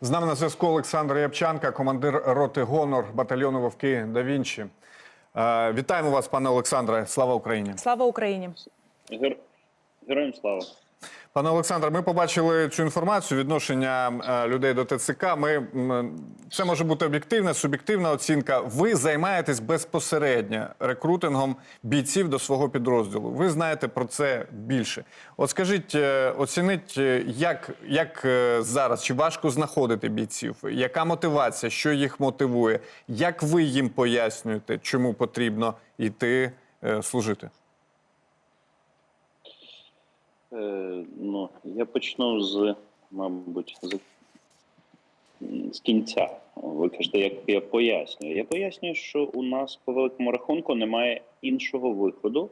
З нами на зв'язку Олександр Япчанка, командир роти Гонор батальйону Вовки да Вінчі. Е, Вітаємо вас, пане Олександре. Слава Україні. Слава Україні! Гер... Героям слава. Пане Олександре, ми побачили цю інформацію відношення е, людей до ТЦК. Ми це може бути об'єктивна, суб'єктивна оцінка. Ви займаєтесь безпосередньо рекрутингом бійців до свого підрозділу. Ви знаєте про це більше. От скажіть, е, оцініть, е, як, як е, зараз чи важко знаходити бійців? Яка мотивація? Що їх мотивує? Як ви їм пояснюєте, чому потрібно йти е, служити? Е, ну, я почну з, мабуть, з, з кінця. Ви кажете, як я пояснюю. Я пояснюю, що у нас по великому рахунку немає іншого виходу,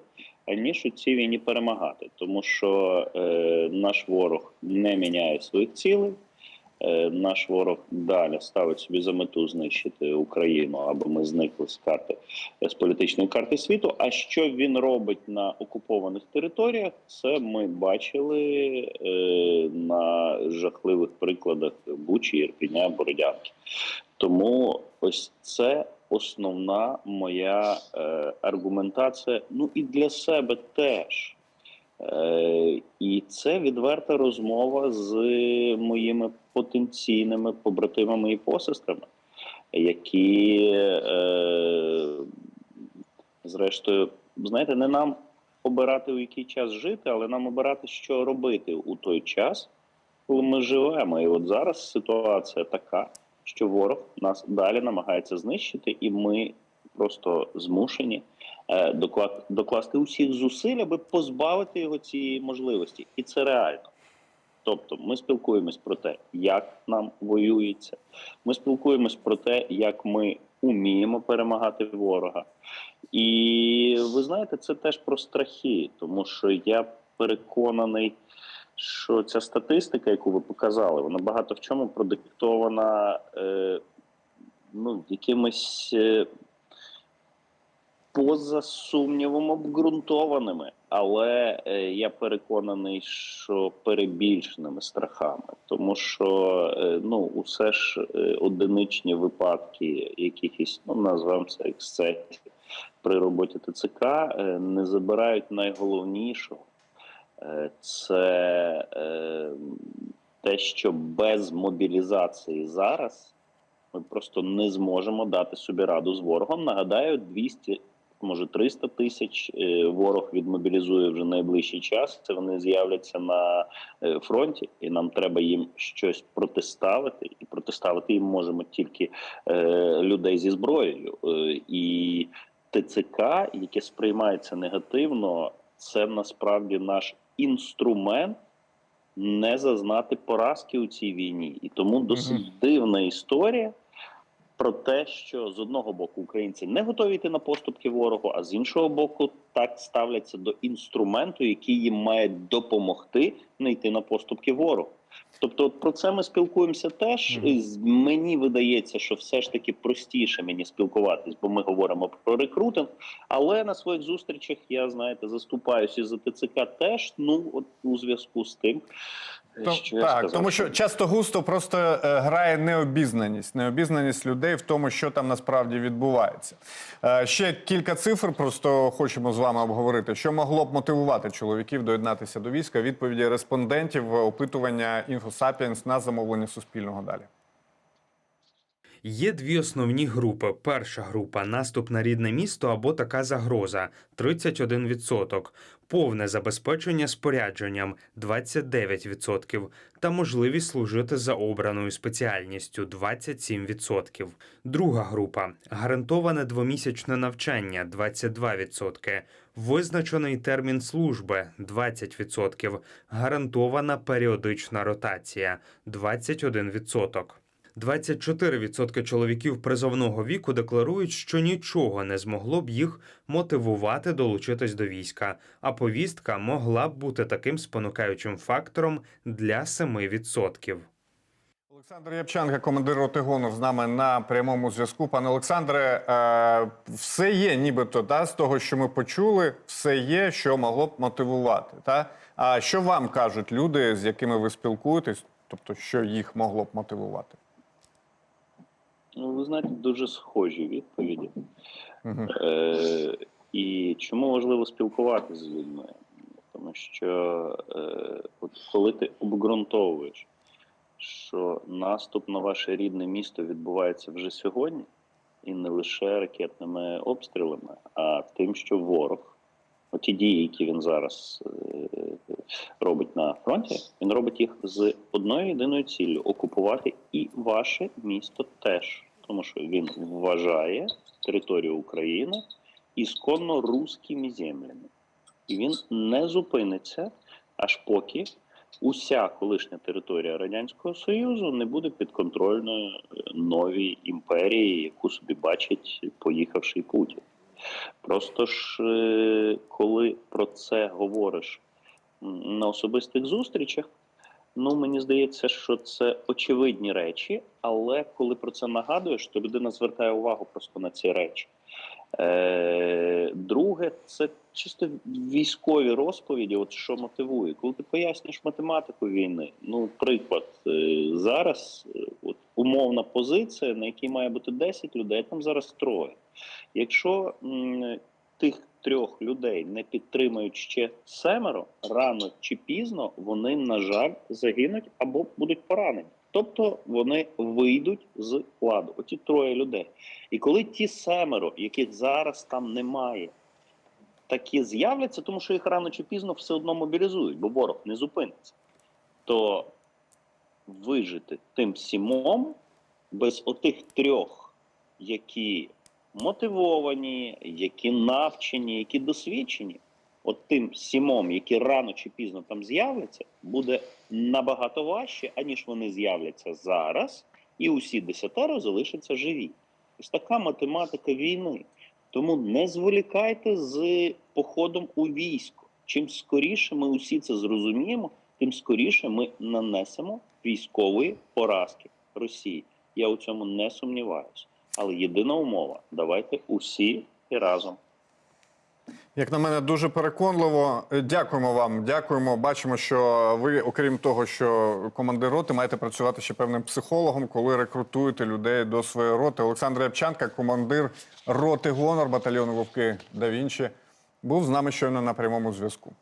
ніж у цій війні перемагати. Тому що е, наш ворог не міняє своїх цілей. Е, Наш ворог далі ставить собі за мету знищити Україну, аби ми зникли з карти з політичної карти світу. А що він робить на окупованих територіях? Це ми бачили е, на жахливих прикладах Бучі, Ірпіня, Бородянки. Тому ось це основна моя е, аргументація. Ну і для себе теж. Е, і це відверта розмова з моїми потенційними побратимами і посестрами, які, е, зрештою, знаєте, не нам обирати у який час жити, але нам обирати, що робити у той час, коли ми живемо. І от зараз ситуація така, що ворог нас далі намагається знищити, і ми просто змушені е, докласти усіх зусиль, аби позбавити його цієї можливості, і це реально. Тобто, ми спілкуємось про те, як нам воюється. Ми спілкуємось про те, як ми уміємо перемагати ворога. І ви знаєте, це теж про страхи, тому що я переконаний, що ця статистика, яку ви показали, вона багато в чому продиктована е, ну, якимись. Е, поза сумнівом обґрунтованими, але е, я переконаний, що перебільшеними страхами, тому що е, ну усе ж е, одиничні випадки якихось, ну назвемо це ексцесів при роботі ТЦК, не забирають найголовнішого. Це те, що без мобілізації зараз ми просто не зможемо дати собі раду з ворогом. Нагадаю, 200, може 300 тисяч е, ворог відмобілізує вже найближчий час. Це вони з'являться на е, фронті, і нам треба їм щось протиставити. І протиставити їм можемо тільки е, людей зі зброєю. І ТЦК, яке сприймається негативно, це насправді наш інструмент. Не зазнати поразки у цій війні, і тому досить дивна історія про те, що з одного боку українці не готові йти на поступки ворогу, а з іншого боку, так ставляться до інструменту, який їм має допомогти не йти на поступки ворогу. Тобто, от про це ми спілкуємося теж. З- Мені видається, що все ж таки простіше мені спілкуватись, бо ми говоримо про рекрутинг. Але на своїх зустрічах я знаєте заступаюся за ТЦК теж. Ну от у зв'язку з тим, То- що так, сказав. тому що часто густо просто е, грає необізнаність, необізнаність людей в тому, що там насправді відбувається. Е, ще кілька цифр, просто хочемо з вами обговорити, що могло б мотивувати чоловіків доєднатися до війська. Відповіді респондентів опитування «Інфосапіенс» на замовлення Суспільного далі. Є дві основні групи. Перша група наступ на рідне місто або така загроза 31%, повне забезпечення спорядженням 29% та можливість служити за обраною спеціальністю 27%. Друга група гарантоване двомісячне навчання 22%, визначений термін служби 20%, гарантована періодична ротація 21%. 24% чоловіків призовного віку декларують, що нічого не змогло б їх мотивувати долучитись до війська, а повістка могла б бути таким спонукаючим фактором для 7%. Олександр Япчанка, командир роти «Гонор» з нами на прямому зв'язку. Пане Олександре, е, все є, нібито та, з того, що ми почули, все є, що могло б мотивувати. Та? А що вам кажуть люди, з якими ви спілкуєтесь? Тобто, що їх могло б мотивувати? Ну, ви знаєте, дуже схожі відповіді. Мгм. Е, і чому важливо спілкуватися з людьми? Тому що е, от коли ти обґрунтовуєш, що наступ на ваше рідне місто відбувається вже сьогодні, і не лише ракетними обстрілами, а тим, що ворог, оті дії, які він зараз е, робить на фронті, він робить їх з одною єдиною ціллю окупувати і ваше місто теж. Тому що він вважає територію України ісконно руськими землями. І він не зупиниться, аж поки уся колишня територія Радянського Союзу не буде підконтрольною новій імперії, яку собі бачить поїхавший Путін. Просто ж, е, коли про це говориш на особистих зустрічах, ну мені здається, що це очевидні речі, але коли про це нагадуєш, то людина звертає увагу просто на ці речі. Е, друге, це чисто військові розповіді, от що мотивує. Коли ти пояснюєш математику війни, ну, приклад, е, зараз от, умовна позиція, на якій має бути 10 людей, там зараз троє. Якщо тих трьох людей не підтримують ще семеро, рано чи пізно вони, на жаль, загинуть або будуть поранені. Тобто вони вийдуть з ладу. Оті троє людей. І коли ті семеро, яких зараз там немає, такі з'являться, тому що їх рано чи пізно все одно мобілізують, бо ворог не зупиниться, то вижити тим сімом без отих трьох, які мотивовані, які навчені, які досвідчені, от тим сімом, які рано чи пізно там з'являться, буде набагато важче, аніж вони з'являться зараз, і усі десятеро залишаться живі. Ось така математика війни. Тому не зволікайте з походом у військо. Чим скоріше ми усі це зрозуміємо, тим скоріше ми нанесемо військової поразки Росії. Я у цьому не сумніваюся. Але єдина умова: давайте усі і разом. Як на мене, дуже переконливо. Е, Дякуємо вам. Дякуємо. Бачимо, що ви, окрім того, що командир роти, маєте працювати ще певним психологом, коли рекрутуєте людей до своєї роти. Олександр Рябчанка, командир роти гонор батальйону Вовки да Вінчі, був з нами щойно на прямому зв'язку.